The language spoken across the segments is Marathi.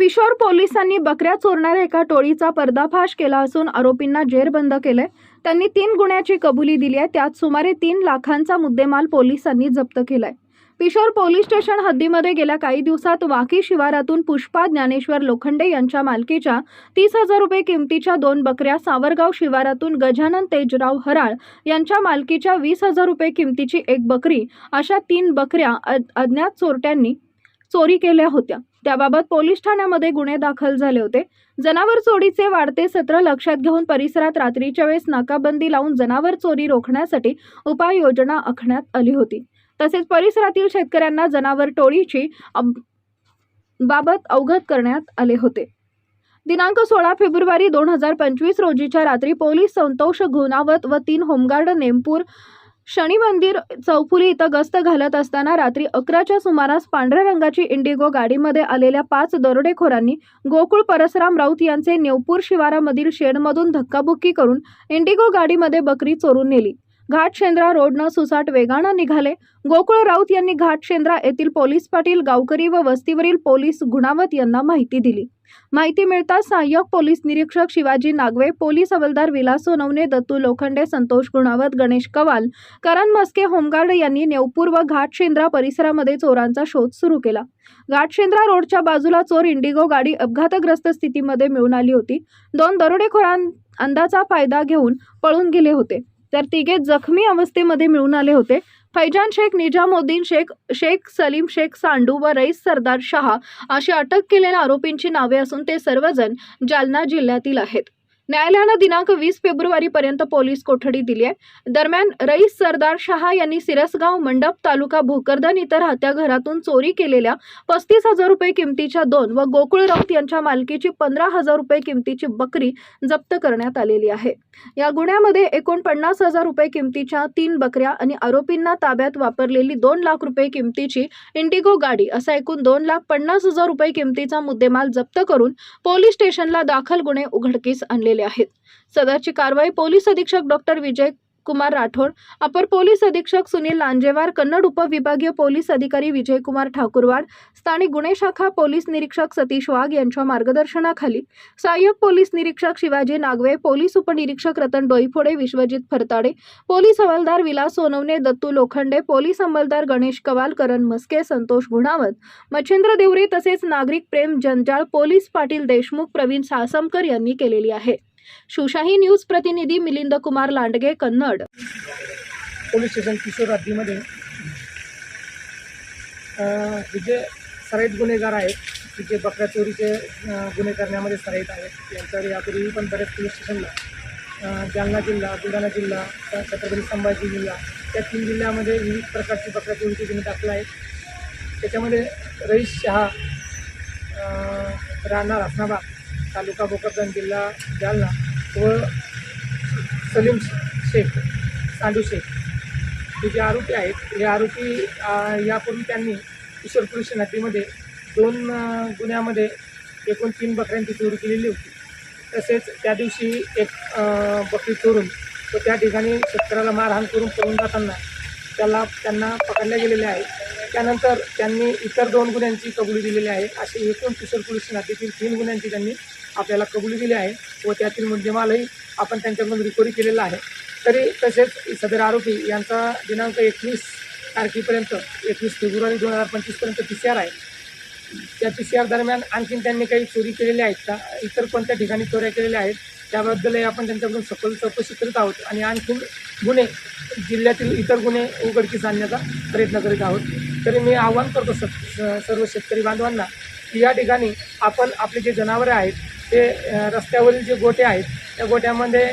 पिशोर पोलिसांनी बकऱ्या चोरणाऱ्या एका टोळीचा पर्दाफाश केला असून आरोपींना जेरबंद केलंय. त्यांनी तीन गुन्ह्याची कबुली दिली आहे. त्यात सुमारे तीन लाखांचा मुद्देमाल पोलिसांनी जप्त केलाय. पिशोर पोलीस स्टेशन हद्दीमध्ये गेल्या काही दिवसात वाकी शिवारातून पुष्पा ज्ञानेश्वर लोखंडे यांच्या मालकीच्या तीस हजार रुपये किमतीच्या दोन बकऱ्या सावरगाव शिवारातून गजानन तेजराव हराळ यांच्या मालकीच्या वीस हजार रुपये किमतीची एक बकरी अशा तीन बकऱ्या अ- अज्ञात चोरट्यांनी चोरी केल्या होत्या. त्याबाबत पोलीस ठाण्यामध्ये गुन्हे दाखल झाले होते. जनावर चोरीचे वाढते सत्र लक्षात घेऊन परिसरात रात्रीच्या वेळेस नाकाबंदी लावून जनावर चोरी रोखण्यासाठी उपाययोजना आखण्यात आली होती. तसेच परिसरातील शेतकऱ्यांना जनावर टोळीची बाबत अवगत करण्यात आले होते. दिनांक सोळा फेब्रुवारी दोन हजार पंचवीस रोजीच्या रात्री पोलीस संतोष गुणावत व तीन होमगार्ड नेमपूर शनी मंदिर चौफुली इथं गस्त घालत असताना रात्री अकराच्या सुमारास पांढऱ्या रंगाची इंडिगो गाडीमध्ये आलेल्या पाच दरोडेखोरांनी गोकुळ परसराम राऊत यांचे नेवपूर शिवारामधील शेडमधून धक्काबुक्की करून इंडिगो गाडीमध्ये बकरी चोरून नेली. घाटशेंद्रा रोडनं सुसाट वेगानं निघाले. गोकुळ राऊत यांनी घाटशेंद्रा येथील पोलीस पाटील गावकरी व वस्तीवरील पोलीस गुणावत यांना माहिती दिली. माहिती मिळताच सहाय्यक पोलीस निरीक्षक शिवाजी नागवे पोलीस हवालदार विलास सोनवणे दत्तू लोखंडे संतोष गुणावत गणेश कवाल करण मस्के होमगार्ड यांनी नेवपूर व घाटशेंद्रा परिसरामध्ये चोरांचा शोध सुरू केला. घाटशेंद्रा रोडच्या बाजूला चोर इंडिगो गाडी अपघातग्रस्त स्थितीमध्ये मिळून आली होती. दोन दरोडेखोरां अंदाचा फायदा घेऊन पळून गेले होते. तर तिघे जखमी अवस्थेमध्ये मिळून आले होते. फैजान शेख निजामुद्दीन शेख शेख सलीम शेख सांडू व रईस सरदार शहा अशी अटक केलेल्या आरोपींची नावे असून ते सर्वजण जालना जिल्ह्यातील आहेत. न्यायालयानं दिनांक वीस फेब्रुवारीपर्यंत पोलीस कोठडी दिली आहे. दरम्यान रईस सरदार शहा यांनी सिरसगाव मंडप तालुका भोकरदन इथं राहत्या घरातून चोरी केलेल्या पस्तीस हजार रुपये किमतीच्या दोन व गोकुळ राऊत यांच्या मालकीची पंधरा हजार रुपये किमतीची बकरी जप्त करण्यात आलेली आहे. या गुन्ह्यामध्ये एकूण पन्नास हजार रुपये किमतीच्या तीन बकऱ्या आणि आरोपींना ताब्यात वापरलेली दोन लाख रुपये किमतीची इंडिगो गाडी असा एकूण दोन लाख पन्नास हजार रुपये किमतीचा मुद्देमाल जप्त करून पोलीस स्टेशनला दाखल गुन्हे उघडकीस आणलेले आहेत. सदरची कारवाई पोलीस अधीक्षक डॉक्टर विजय कुमार राठोड अपर पोलीस अधीक्षक सुनील लांजेवार कन्नड उपविभागीय पोलीस अधिकारी विजयकुमार ठाकूरवाड स्थानिक गुन्हे शाखा पोलीस निरीक्षक सतीश वाघ यांच्या मार्गदर्शनाखाली सहाय्यक पोलीस निरीक्षक शिवाजी नागवे पोलीस उपनिरीक्षक रतन डोईफोडे विश्वजित फरताडे पोलीस हवालदार विलास सोनवणे दत्तू लोखंडे पोलीस अंमलदार गणेश कवाल करण मस्के संतोष गुणावत मच्छिंद्र देवरे तसेच नागरिक प्रेम जंजाळ पोलीस पाटील देशमुख प्रवीण सासमकर यांनी केलेली आहे. शिवशाही न्यूज प्रतिनिधी मिलिंद कुमार लांडगे कन्नड. पोलीस स्टेशन किशोर हद्दीमध्ये जे सराईत गुन्हेगार आहेत की जे बकऱ्या चोरीचे गुन्हे करण्यामध्ये सराईत आहेत. यांच्यावर यापूर्वी पण बऱ्याच पोलीस स्टेशनला जालना जिल्हा बुलढाणा जिल्हा छत्रपती संभाजी जिल्हा या तीन जिल्ह्यामध्ये विविध प्रकारची बकऱ्या चोरीचे गुन्हे दाखल आहेत. त्याच्यामध्ये रईस शहा राणा राहणार हसनाबाद तालुका भोकरदन जिल्हा जालना व सलीम शेख सांडू शेख. हे जे आरोपी आहेत हे आरोपी यापूर्वी त्यांनी किशोर पोलीस दोन गुन्ह्यामध्ये एकूण तीन बकऱ्यांची चोरी केलेली होती. तसेच त्या दिवशी एक बकरी चोरून व त्या ठिकाणी शेतकऱ्याला मारहाण करून पळून जाताना त्याला त्यांना पकडले गेलेले आहे त्यानंतर त्यांनी इतर दोन गुन्ह्यांची कबुली दिलेली आहे. असे एकूण किशोर पोलीस स्टेशन तीन गुन्ह्यांची त्यांनी आपल्याला कबुली दिली आहे व त्यातील मुद्देमालही आपण त्यांच्याकडून रिकव्हरी केलेला आहे. तरी तसेच सदर आरोपी यांचा दिनांक एकवीस तारखेपर्यंत एकवीस फेब्रुवारी दोन हजार पंचवीसपर्यंत पी सी आर आहे. त्या पी सी आर दरम्यान आणखीन त्यांनी काही चोरी केलेल्या आहेत का? इतर कोणत्या ठिकाणी चोऱ्या केलेल्या आहेत? त्याबद्दलही आपण त्यांच्याकडून सखोल चौकशी करत आहोत आणि आणखीन गुन्हे जिल्ह्यातील इतर गुन्हे उघडकीस आणण्याचा प्रयत्न करीत आहोत. तरी मी आवाहन करतो स सर्व शेतकरी बांधवांना की या ठिकाणी आपण आपले जे जनावरे आहेत ते रस्त्यावरील जे गोटे आहेत त्या गोट्यामध्ये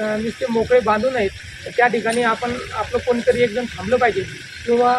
नुसते मोकळे बांधू नयेत. त्या ठिकाणी आपण आपलं कोणतरी एकजण थांबलं पाहिजे किंवा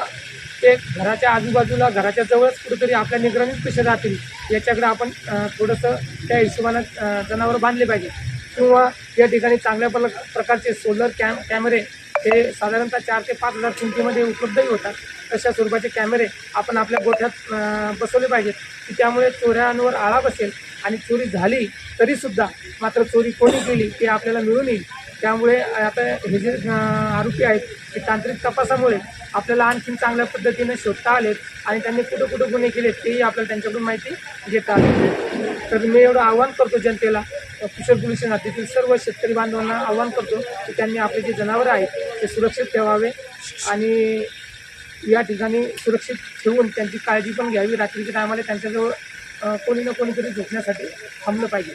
ते घराच्या आजूबाजूला घराच्या जवळच कुठेतरी आपल्या निगराणीत कसे राहतील याच्याकडे आपण थोडंसं त्या हिशोबानं जनावरं बांधले पाहिजे. किंवा या ठिकाणी चांगल्या प्रकारचे सोलर कॅम कॅमेरे हे साधारणतः चार ते पाच हजार किमतीमध्ये उपलब्धही होतात. तशा स्वरूपाचे कॅमेरे आपण आपल्या गोठ्यात बसवले पाहिजेत. की त्यामुळे चोऱ्यांवर आळा बसेल आणि चोरी झाली तरीसुद्धा मात्र चोरी कोणी केली ते आपल्याला मिळून येईल. त्यामुळे आता हे जे आरोपी आहेत ते तांत्रिक तपासामुळे आपल्याला आणखीन चांगल्या पद्धतीने शोधता आलेत आणि त्यांनी कुठं कुठं गुन्हे केलेत तेही आपल्याला त्यांच्याकडून माहिती घेता आली तर मी एवढं आव्हान करतो जनतेला कुशल पोलीस हद्दीतील सर्व शेतकरी बांधवांना आवाहन करतो की त्यांनी आपले जे जनावरं आहेत ते सुरक्षित ठेवावे आणि या ठिकाणी सुरक्षित ठेवून त्यांची काळजी पण घ्यावी. रात्रीच्या टायमाला त्यांच्याजवळ कोणी ना कोणीतरी झोपण्यासाठी थांबलं पाहिजे.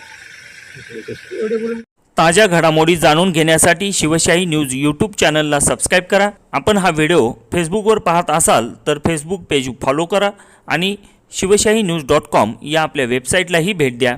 एवढे बोलून ताज्या घडामोडी जाणून घेण्यासाठी शिवशाही न्यूज यूट्यूब चॅनलला सबस्क्राईब करा. आपण हा व्हिडिओ फेसबुकवर पाहत असाल तर फेसबुक पेज फॉलो करा आणि शिवशाही न्यूज डॉट कॉम या आपल्या वेबसाईटलाही भेट द्या.